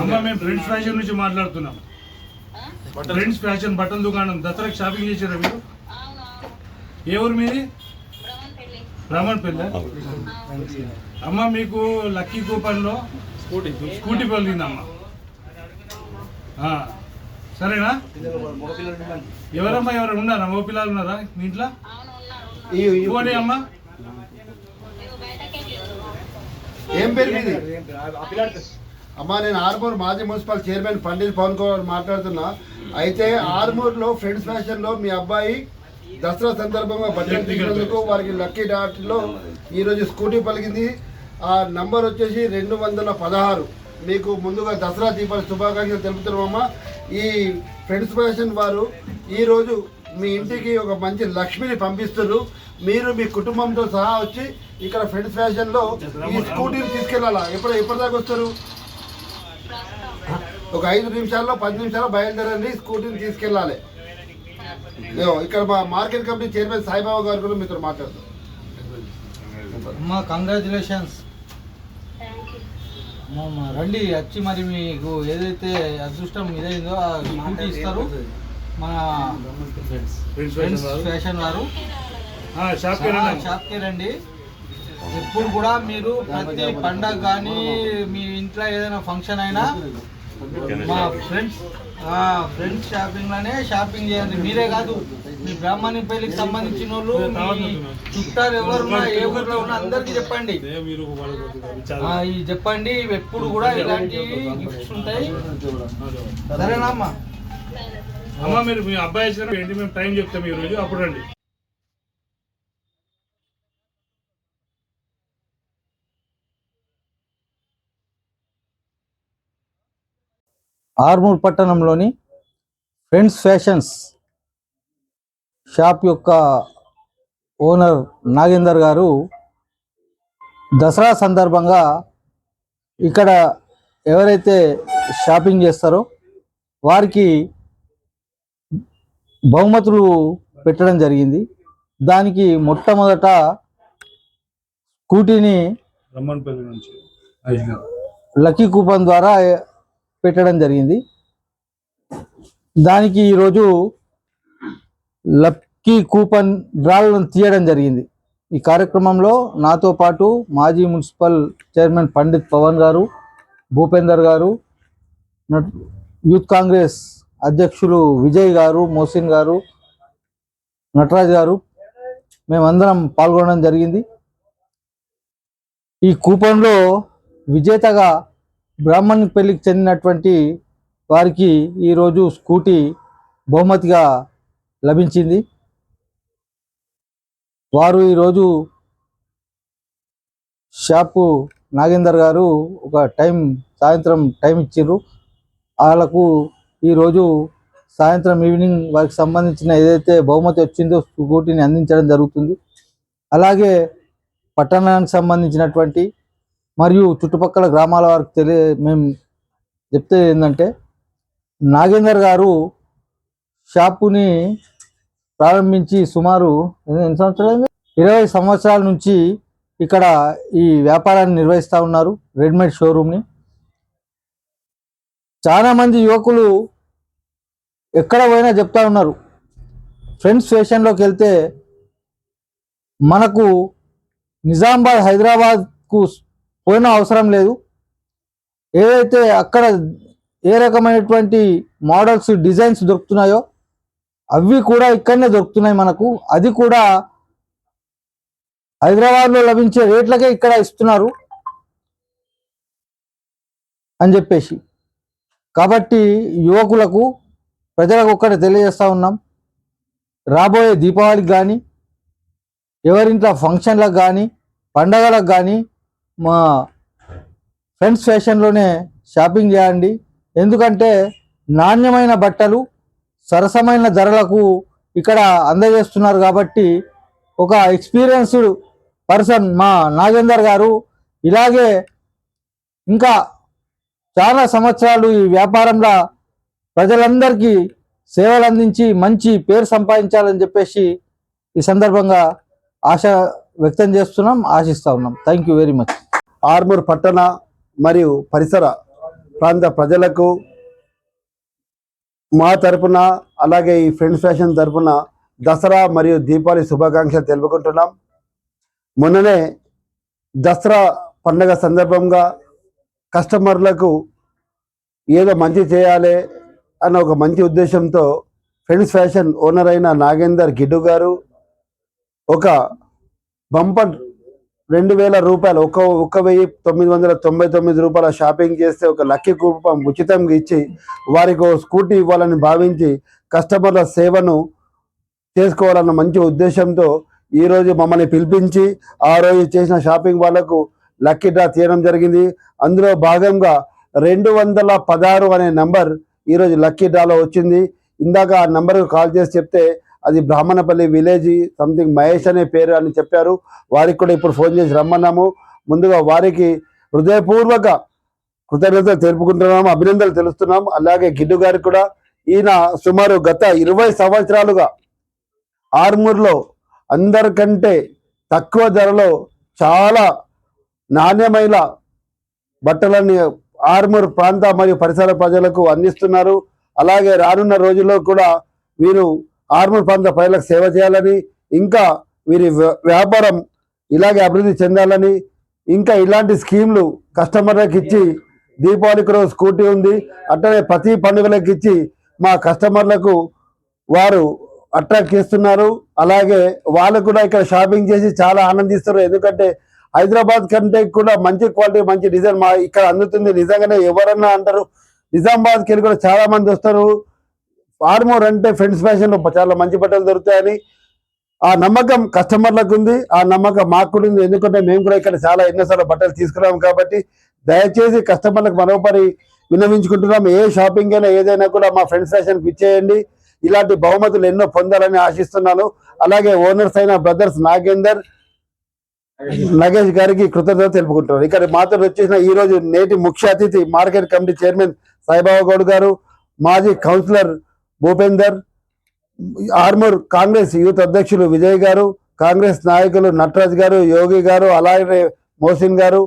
అమ్మ మేము friends fashion నుంచి మాట్లాడుతున్నాం. ఫ్రెండ్స్ ఫ్యాషన్ బట్టల దుకాణం దసరాకి షాపింగ్ చేసారా మీరు? ఏ ఊరు మీది? రామన్ పెళ్ళ? అమ్మ మీకు లక్కీ కూపన్లో స్కూటీ. స్కూటీ పలిగిందమ్మ ఆ, సరేనా? ఎవరమ్మా ఎవరు ఉన్నారా? మగ పిల్లలు ఉన్నారా మీ ఇంట్లో? పోనీ అమ్మ. ఏం పేరు మీది? అమ్మా నేను ఆర్మూర్ మాజీ మున్సిపల్ చైర్మన్ పండిత్ పవన్ కుమార్ మాట్లాడుతున్నా. అయితే ఆర్మూర్లో ఫ్రెండ్స్ ఫ్యాషన్లో మీ అబ్బాయి దసరా సందర్భంగా బట్టలు తీసినందుకు వారికి లక్కీ డాట్లో ఈరోజు స్కూటీ పలికింది. ఆ నంబర్ వచ్చేసి రెండు వందల పదహారు. మీకు ముందుగా దసరా దీపావళి శుభాకాంక్షలు తెలుపుతున్నామమ్మా. ఈ ఫ్రెండ్స్ ఫ్యాషన్ వారు ఈరోజు మీ ఇంటికి ఒక మంచి లక్ష్మిని పంపిస్తున్నారు. మీరు మీ కుటుంబంతో సహా వచ్చి ఇక్కడ ఫ్రెండ్స్ ఫ్యాషన్లో ఈ స్కూటీని తీసుకెళ్ళాలా? ఎప్పుడు ఎప్పటిదాకా వస్తారు? ఒక ఐదు నిమిషాల్లో పది నిమిషాల్లో బయలుదేరండి స్కూటీని తీసుకెళ్ళాలి. ఇక్కడ మా మార్కెట్ కమిటీ చైర్మన్ సాయిబాబా గారు కూడా మీతో మాట్లాడతారు. అమ్మా కంగ్రాచులేషన్స్ రండి వచ్చి మరి మీకు ఏదైతే అదృష్టం ఇదైందో ఆ స్కూటీ ఇస్తారు. మన ఫ్రెండ్స్ ఫ్రెండ్స్ ఫ్యాషన్ వారు. షాప్కి రండి. ఎప్పుడు కూడా మీరు ప్రతి పండగ కానీ మీ ఇంట్లో ఏదైనా ఫంక్షన్ అయినా మా ఫ్రెండ్స్ ఫ్రెండ్స్ షాపింగ్లోనే షాపింగ్ చేయండి మీరే కాదు మీ బ్రాహ్మణి పెళ్ళికి సంబంధించిన వాళ్ళు చుట్టాలు ఎవరున్నా ఏ ఊర్లో ఉన్నా అందరికి చెప్పండి. ఇవి చెప్పండి. ఎప్పుడు కూడా ఇలాంటి గిఫ్ట్స్ ఉంటాయి. సరేనా అమ్మా? అమ్మ మీరు మీ అబ్బాయి ఏంటి? మేము టైం చెప్తాం ఈ రోజు అప్పుడు రండి. ఆర్మూర్ పట్టణంలోని ఫ్రెండ్స్ ఫ్యాషన్స్ షాప్ యొక్క ఓనర్ నాగేందర్ గారు దసరా సందర్భంగా ఇక్కడ ఎవరైతే షాపింగ్ చేస్తారో వారికి బహుమతులు పెట్టడం జరిగింది దానికి మొట్టమొదట స్కూటీని. లక్కీ కూపన్ ద్వారా పెట్టడం జరిగింది. దానికి ఈరోజు లక్కీ కూపన్ డ్రాలను తీయడం జరిగింది. ఈ కార్యక్రమంలో నాతో పాటు మాజీ మున్సిపల్ చైర్మన్ పండిత్ పవన్ గారు భూపేందర్ గారు నట్- యూత్ కాంగ్రెస్ అధ్యక్షులు విజయ్ గారు మోసిన్ గారు నటరాజ్ గారు మేమందరం పాల్గొనడం జరిగింది. ఈ కూపన్లో విజేతగా బ్రాహ్మణ్ పెళ్ళికి చెందినటువంటి వారికి ఈరోజు స్కూటీ బహుమతిగా లభించింది. వారు ఈరోజు షాపు నాగేందర్ గారు ఒక టైం సాయంత్రం టైం ఇచ్చారు వాళ్ళకు ఈరోజు సాయంత్రం ఈవినింగ్ వారికి సంబంధించిన ఏదైతే బహుమతి వచ్చిందో స్కూటీని అందించడం జరుగుతుంది. అలాగే పట్టణానికి సంబంధించినటువంటి మరియు చుట్టుపక్కల గ్రామాల వారికి తెలియ మేము చెప్తే ఏంటంటే నాగేందర్ గారు షాపుని ప్రారంభించి సుమారు ఎన్ని సంవత్సరాలు ఇరవై సంవత్సరాల నుంచి ఇక్కడ ఈ వ్యాపారాన్ని నిర్వహిస్తూ ఉన్నారు రెడీమేడ్ షోరూమ్ని. చాలా మంది యువకులు ఎక్కడ పోయినా చెప్తా ఉన్నారు ఫ్రెండ్స్ స్టేషన్లోకి వెళ్తే మనకు నిజామాబాద్ హైదరాబాద్కు పోయిన అవసరం లేదు. ఏదైతే అక్కడ ఏ రకమైనటువంటి మోడల్స్ డిజైన్స్ దొరుకుతున్నాయో అవి కూడా ఇక్కడనే దొరుకుతున్నాయి మనకు. అది కూడా హైదరాబాద్లో లభించే రేట్లకే ఇక్కడ ఇస్తున్నారు అని చెప్పేసి. కాబట్టి యువకులకు ప్రజలకు ఒక్కటి తెలియజేస్తూ ఉన్నాం. రాబోయే దీపావళికి కానీ ఎవరింట్లో ఫంక్షన్లకు కానీ పండగలకు కానీ మా ఫ్రెండ్స్ ఫ్యాషన్లోనే షాపింగ్ చేయండి. ఎందుకంటే నాణ్యమైన బట్టలు సరసమైన ధరలకు ఇక్కడ అందజేస్తున్నారు కాబట్టి ఒక ఎక్స్పీరియన్స్డ్ పర్సన్ మా నాగేందర్ గారు ఇలాగే ఇంకా చాలా సంవత్సరాలు ఈ వ్యాపారంలో ప్రజలందరికీ సేవలు అందించి మంచి పేరు సంపాదించాలని చెప్పేసి ఈ సందర్భంగా ఆశ వ్యక్తం చేస్తున్నాం ఆశిస్తా ఉన్నాం. Thank you very much Armoor పట్టణ మరియు పరిసర ప్రాంత ప్రజలకు మా తరపున అలాగే ఈ ఫ్రెండ్స్ ఫ్యాషన్ తరపున దసరా మరియు దీపావళి శుభాకాంక్షలు తెలుపుకుంటున్నాం. మొన్ననే దసరా పండగ సందర్భంగా కస్టమర్లకు ఏదో మంచి చేయాలి అన్న ఒక మంచి ఉద్దేశంతో ఫ్రెండ్స్ ఫ్యాషన్ ఓనర్ అయిన నాగేందర్ గిడ్డు గారు ఒక బంపర్ రెండు వేల రూపాయలు ఒక ఒక వెయ్యి తొమ్మిది వందల తొంభై తొమ్మిది రూపాయల షాపింగ్ చేస్తే ఒక లక్కీ కూపం ఉచితంగా ఇచ్చి వారికి ఒక స్కూటీ ఇవ్వాలని భావించి కస్టమర్ల సేవను చేసుకోవాలన్న మంచి ఉద్దేశంతో ఈరోజు మమ్మల్ని పిలిపించి ఆ రోజు చేసిన షాపింగ్ వాళ్ళకు లక్కీ డ్రా తీయడం జరిగింది. అందులో భాగంగా రెండు వందల పదహారు అనే నంబర్ ఈరోజు లక్కీ డ్రాలో వచ్చింది. ఇందాక ఆ నంబర్కు కాల్ చేసి చెప్తే అది బ్రాహ్మణపల్లి విలేజ్ సంథింగ్ మహేష్ అనే పేరు అని చెప్పారు. వారికి కూడా ఇప్పుడు ఫోన్ చేసి రమ్మన్నాము. ముందుగా వారికి హృదయపూర్వక కృతజ్ఞతలు తెలుపుకుంటున్నాము అభినందనలు తెలుస్తున్నాం అలాగే గిడ్డు గారికి కూడా ఈయన సుమారు గత ఇరవై సంవత్సరాలుగా ఆర్మూర్లో అందరికంటే తక్కువ ధరలో చాలా నాణ్యమైన బట్టలని ఆర్మూర్ ప్రాంత మరియు పరిసర ప్రజలకు అందిస్తున్నారు. అలాగే రానున్న రోజుల్లో కూడా వీరు ఆర్మూర్ ప్రాంత ప్రజలకు సేవ చేయాలని ఇంకా వీరి వ్యాపారం ఇలాగే అభివృద్ధి చెందాలని ఇంకా ఇలాంటి స్కీమ్లు కస్టమర్లకు ఇచ్చి దీపావళికి రోజు స్కూటీ ఉంది. అట్లనే ప్రతి పండుగలకు ఇచ్చి మా కస్టమర్లకు వారు అట్రాక్ట్ చేస్తున్నారు. అలాగే వాళ్ళు కూడా ఇక్కడ షాపింగ్ చేసి చాలా ఆనందిస్తారు ఎందుకంటే హైదరాబాద్ కంటే కూడా మంచి క్వాలిటీ మంచి డిజైన్ మా ఇక్కడ అందుతుంది. నిజంగానే ఎవరన్నా అంటారు నిజామాబాద్కి వెళ్ళి కూడా చాలా మంది వస్తారు. ఆర్మోర్ అంటే ఫ్రెండ్స్ ఫ్యాషన్లో చాలా మంచి బట్టలు దొరుకుతాయని. ఆ నమ్మకం కస్టమర్లకు ఉంది ఆ నమ్మకం మాకు కూడా ఉంది. ఎందుకంటే మేము కూడా ఇక్కడ చాలా ఎన్నోసార్లు బట్టలు తీసుకున్నాం కాబట్టి దయచేసి కస్టమర్లకు మరోపరి విన్నవించుకుంటున్నాం. ఏ షాపింగ్ అయినా ఏదైనా కూడా మా ఫ్రెండ్స్ ఫ్యాషన్ ఇచ్చేయండి. ఇలాంటి బహుమతులు ఎన్నో పొందాలని ఆశిస్తున్నాను. అలాగే ఓనర్స్ అయిన బ్రదర్స్ నాగేందర్ నగేష్ గారికి కృతజ్ఞత తెలుపుకుంటున్నారు ఇక్కడ మాతో వచ్చేసిన ఈ రోజు నేటి ముఖ్య అతిథి market committee chairman Saibaba Goud గారు మాజీ కౌన్సిలర్ భూపేందర్ ఆర్మూర్ కాంగ్రెస్ యూత్ అధ్యక్షులు విజయ్ గారు కాంగ్రెస్ నాయకులు నటరాజ్ గారు యోగి గారు అలాగే మోసిన్ గారు.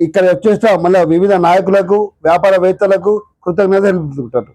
ఇక్కడ వచ్చేసిన మళ్ళీ వివిధ నాయకులకు వ్యాపారవేత్తలకు కృతజ్ఞత తెలుపుకుంటారు